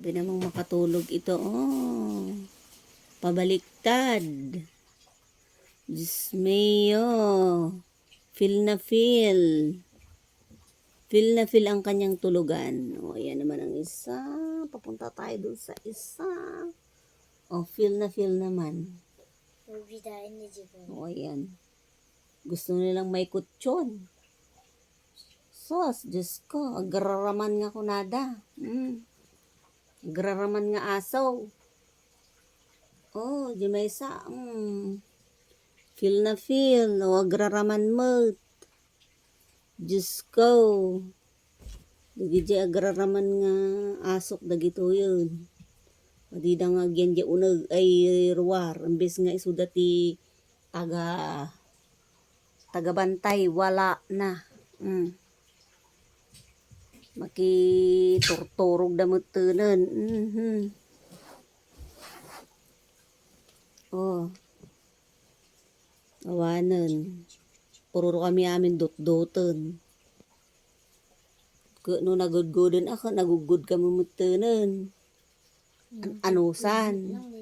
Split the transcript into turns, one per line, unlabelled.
Sabi namang makatulog ito. Oh, pabaliktad. Diyos meo. Feel na feel. Feel na feel ang kanyang tulugan. O, oh, ayan naman ang isa. Papunta tayo dun sa isa. O, oh, feel na feel naman. O, oh, ayan. Gusto nilang may kutsyon. Sos, Diyos ko, agraraman nga ko nada. Mm. Agraraman nga asaw. Oh, di may isa. Mm. Feel na feel. O, agraraman mo. Diyos ko. Dagi di agraraman nga asok dagito yun. Madi da nga gyan di unag ay ruwar. Ambes nga isuda ti taga taga bantay wala na. Mm. Maki turturog da mutunan. Mhm. Oh. Awanan. Puro kami amin dot-dotan. Kung no nagudgudan ako, nagugud kami mutunan. An anusan.
Na.